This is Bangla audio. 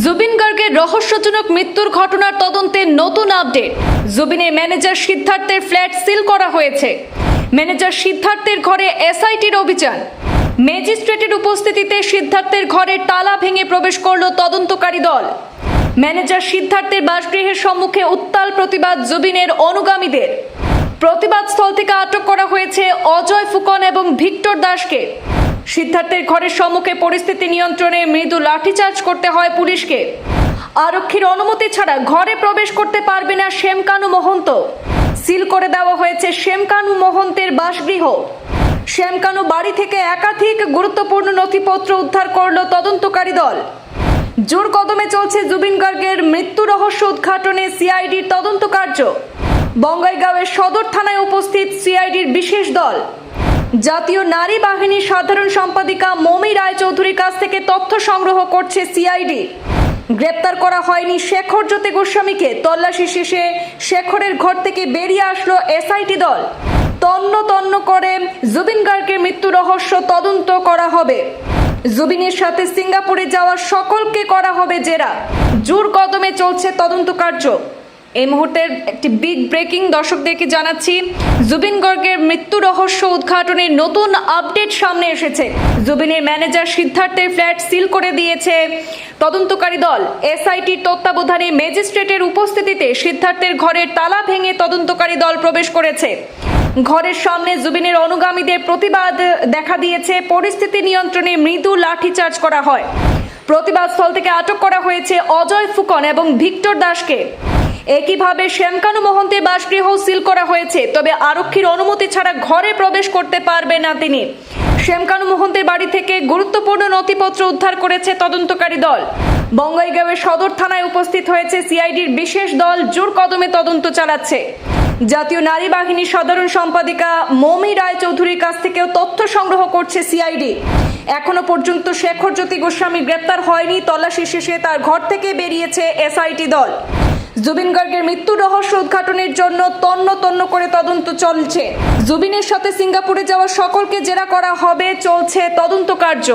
জুবিন গার্গের রহস্যজনক মৃত্যুর ঘটনার তদন্তে নতুন আপডেট। জুবিনের ম্যানেজার সিদ্ধার্থের ফ্ল্যাট সিল করা হয়েছে। ম্যানেজার সিদ্ধার্থের ঘরে এসআইটির অভিযান। ম্যাজিস্ট্রেটের উপস্থিতিতে সিদ্ধার্থের ঘরে তালা ভেঙে প্রবেশ করল তদন্তকারী দল। ম্যানেজার সিদ্ধার্থের বাসগৃহের সম্মুখে উত্তাল প্রতিবাদ জুবিনের অনুগামীদের। প্রতিবাদ স্থল থেকে আটক করা হয়েছে অজয় ফুকন এবং ভিক্টর দাসকে। সিদ্ধার্থের ঘরের সম্মুখে পরিস্থিতি নিয়ন্ত্রণে মৃদু লাঠিচার্জ করতে হয় পুলিশকে। আরক্ষীর অনুমতি ছাড়া ঘরে প্রবেশ করতে পারবে না শ্যামকানু মহন্ত। সিল করে দেওয়া হয়েছে শ্যামকানু মহন্তের বাসগৃহ। শ্যামকানু বাড়ি থেকে একাধিক গুরুত্বপূর্ণ নথিপত্র উদ্ধার করল তদন্তকারী দল। জোর কদমে চলছে জুবিন গার্গের মৃত্যু রহস্য উদ্ঘাটনে সিআইডির তদন্ত কার্য। বঙ্গাইগাঁওয়ের সদর থানায় উপস্থিত সিআইডির বিশেষ দল। জাতীয় নারী বাহিনীর সাধারণ সম্পাদিকা মমি রায়চৌধুরীর কাছ থেকে তথ্য সংগ্রহ করছে সিআইডি। গ্রেপ্তার করা হয়নি শেখর জ্যোতি গোস্বামীকে। তল্লাশি শেষে শেখরের ঘর থেকে বেরিয়ে আসলো এসআইটি দল। তন্ন তন্ন করে জুবিন গার্গের মৃত্যু রহস্য তদন্ত করা হবে। জুবিনের সাথে সিঙ্গাপুরে যাওয়া সকলকে করা হবে জেরা। জোর কদমে চলছে তদন্ত কার্য। এই মুহূর্তের একটি বিগ ব্রেকিং দর্শকদেরকে জানাচ্ছি? জুবিন গর্গের মৃত্যু রহস্য উদ্ঘাটনের নতুন আপডেট সামনে এসেছে। জুবিনের ম্যানেজার সিদ্ধার্থের ফ্ল্যাট সিল করে দিয়েছে তদন্তকারী দল। এসআইটির তত্ত্বাবধানে ম্যাজিস্ট্রেটের উপস্থিতিতে সিদ্ধার্থের ঘরের তালা ভেঙে তদন্তকারী দল প্রবেশ করেছে। ঘরের সামনে জুবিনের অনুগামীদের প্রতিবাদ দেখা দিয়েছে। পরিস্থিতি নিয়ন্ত্রণে মৃদু লাঠিচার্জ করা হয়। প্রতিবাদ স্থল থেকে আটক করা হয়েছে অজয় ফুকন এবং ভিক্টর দাসকে। একইভাবে শ্যামকানু মহন্তের বাসগৃহ সিল করা হয়েছে, তবে আরক্ষীর অনুমতি ছাড়া ঘরে প্রবেশ করতে পারবে না তিনি। শ্যামকানু মহন্তের বাড়ি থেকে গুরুত্বপূর্ণ নথিপত্র উদ্ধার করেছে তদন্তকারী দল। বঙ্গাইগাঁওয়ের সদর থানায় উপস্থিত হয়েছে সিআইডির বিশেষ দল, জোর কদমে তদন্ত চালাচ্ছে। জাতীয় নারী বাহিনীর সাধারণ সম্পাদিকা মমি রায়চৌধুরীর কাছ থেকেও তথ্য সংগ্রহ করছে সিআইডি। এখনও পর্যন্ত শেখর জ্যোতি গোস্বামী গ্রেপ্তার হয়নি, তল্লাশি শেষে তার ঘর থেকে বেরিয়েছে এসআইটি দল। জুবিন গার্গের মৃত্যু রহস্য উদ্ঘাটনের জন্য তন্ন তন্ন করে তদন্ত চলছে। জুবিনের সাথে সিঙ্গাপুরে যাওয়া সকলকে জেরা করা হবে, চলছে তদন্ত কার্য।